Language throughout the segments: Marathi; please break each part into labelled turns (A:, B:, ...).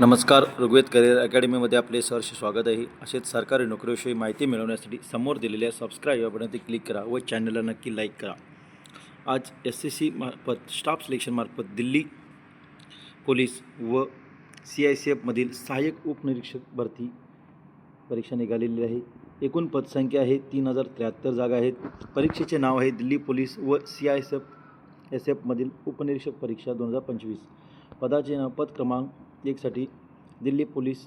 A: नमस्कार ऋग्वेद करिअर अकॅडमीमध्ये आपले सहर्ष स्वागत आहे. असेच सरकारी नोकरीविषयी माहिती मिळवण्यासाठी समोर दिलेल्या सबस्क्राईब या बटनवरती क्लिक करा व चॅनलला नक्की लाईक करा. आज एस एस सी मार्फत स्टाफ सिलेक्शनमार्फत दिल्ली पोलीस व सी आय सी एफमधील सहाय्यक उपनिरीक्षक भरती परीक्षा निघालेली आहे. एकूण पदसंख्या आहे तीन हजार त्र्याहत्तर जागा आहेत. परीक्षेचे नाव आहे दिल्ली पोलीस व C I S F S एफमधील उपनिरीक्षक परीक्षा दोन हजार पंचवीस. पदाचे नाव पद क्रमांक एकसाठी दिल्ली पोलीस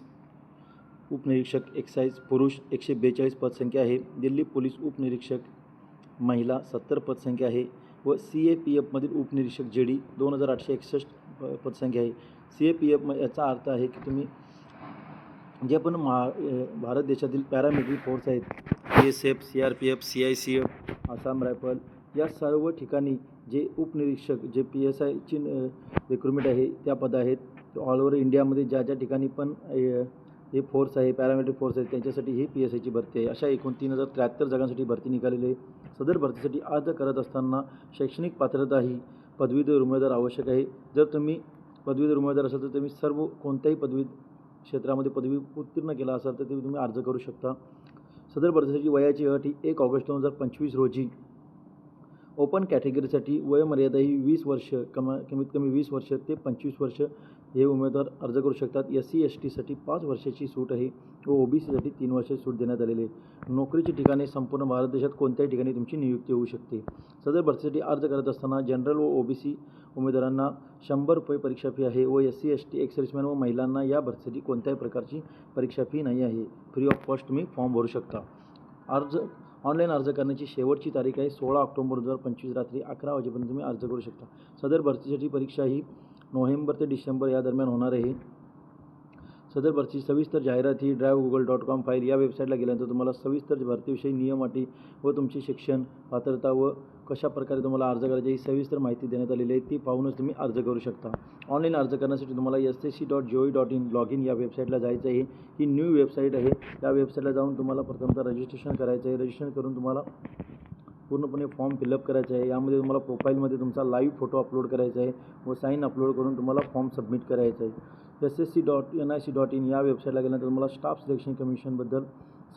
A: उपनिरीक्षक एक्साईज पुरुष एकशे बेचाळीस पदसंख्या आहे. दिल्ली पोलीस उपनिरीक्षक महिला सत्तर पदसंख्या आहे व सी ए पी एफमधील उपनिरीक्षक जे डी दोन हजार आठशे एकसष्ट प- पदसंख्या आहे. सी ए पी एफ याचा अर्थ आहे की तुम्ही जे पण महा भारत देशातील पॅरामिलिटरी फोर्स आहेत B S F C R P F C I C F Assam rifle या सर्व ठिकाणी जे उपनिरीक्षक जे पी एस आयची रिक्रुटमेंट आहे त्या पद आहेत. ऑल ओव्हर इंडियामध्ये ज्या ज्या ठिकाणी पण हे फोर्स आहे पॅरामिलिटरी फोर्स आहे त्यांच्यासाठी ही पी एस आयची भरती आहे. अशा एकूण तीन हजार त्र्याहत्तर जागांसाठी भरती निघालेली आहे. सदर भरतीसाठी अर्ज करत असताना शैक्षणिक पात्रता ही पदवीधर उमेदवार आवश्यक आहे. जर तुम्ही पदवीधर उमेदवार असाल तर तुम्ही सर्व कोणत्याही पदवी क्षेत्रामध्ये पदवी उत्तीर्ण केला असाल तर ते तुम्ही अर्ज करू शकता. सदर भरतीसाठी वयाची अट ही एक ऑगस्ट दोन हजार पंचवीस रोजी ओपन कॅटेगरीसाठी वयोमर्यादा ही वीस वर्ष कमा कमीत कमी वीस वर्ष ते पंचवीस वर्ष हे उमेदवार अर्ज करू शकतात. एस सी एस टीसाठी पाच वर्षाची सूट आहे व ओ बी सीसाठी तीन वर्षाची सूट देण्यात आलेली आहे. नोकरीची ठिकाणे संपूर्ण भारत देशात कोणत्याही ठिकाणी तुमची नियुक्ती होऊ शकते. सदर भरतीसाठी अर्ज करत असताना जनरल व ओ बी सी उमेदवारांना शंभर रुपये परीक्षा फी आहे व S C S T ex serviceman व महिलांना या भरतीसाठी कोणत्याही प्रकारची परीक्षा फी नाही आहे. फ्री ऑफ कॉस्ट तुम्ही फॉर्म भरू शकता. अर्ज ऑनलाईन अर्ज करण्याची शेवटची तारीख आहे सोळा ऑक्टोबर दोन हजार पंचवीस रात्री अकरा वाजेपर्यंत तुम्ही अर्ज करू शकता. सदर भरतीसाठी परीक्षा ही नोव्हेंबर ते डिसेंबर या दरम्यान होणार आहे. सदर भरती सविस्तर जाहिरात ही drive Google dot com file या वेबसाईटला गेल्यानंतर तुम्हाला सविस्तर भरतीविषयी नियम अटी व तुमचे शिक्षण पात्रता व कशा प्रकारे तुम्हाला अर्ज करायची ही सविस्तर माहिती देण्यात आलेली आहे. ती पाहूनच तुम्ही अर्ज करू शकता. ऑनलाईन अर्ज करण्यासाठी तुम्हाला S S C dot G O dot in log in या वेबसाईटला जायचं आहे. ही न्यू वेबसाईट आहे. त्या वेबसाईटला जाऊन तुम्हाला प्रथमतः रजिस्ट्रेशन करायचं आहे. रजिस्ट्रेशन करून तुम्हाला पूर्णपणे फॉर्म फिलअप करायचा आहे. यामध्ये तुम्हाला प्रोफाईलमध्ये तुमचा लाईव्ह फोटो अपलोड करायचा आहे व साईन अपलोड करून तुम्हाला फॉर्म सबमिट करायचा आहे. S S C dot N I C dot in या वेबसाईटला गेल्यानंतर मला स्टाफ सिलेक्शन कमिशनबद्दल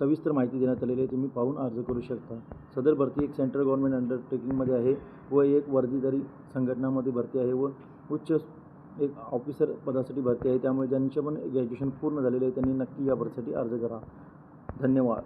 A: सविस्तर माहिती देण्यात आलेली आहे. तुम्ही पाहून अर्ज करू शकता. सदर भरती एक सेंट्रल गव्हर्नमेंट अंडरटेकिंगमध्ये आहे व एक वर्दीधारी संघटनामध्ये भरती आहे व उच्च एक ऑफिसर पदासाठी भरती आहे. त्यामुळे ज्यांचे पण ग्रॅज्युएशन पूर्ण झालेले आहे त्यांनी नक्की या भरतीसाठी अर्ज करा. धन्यवाद.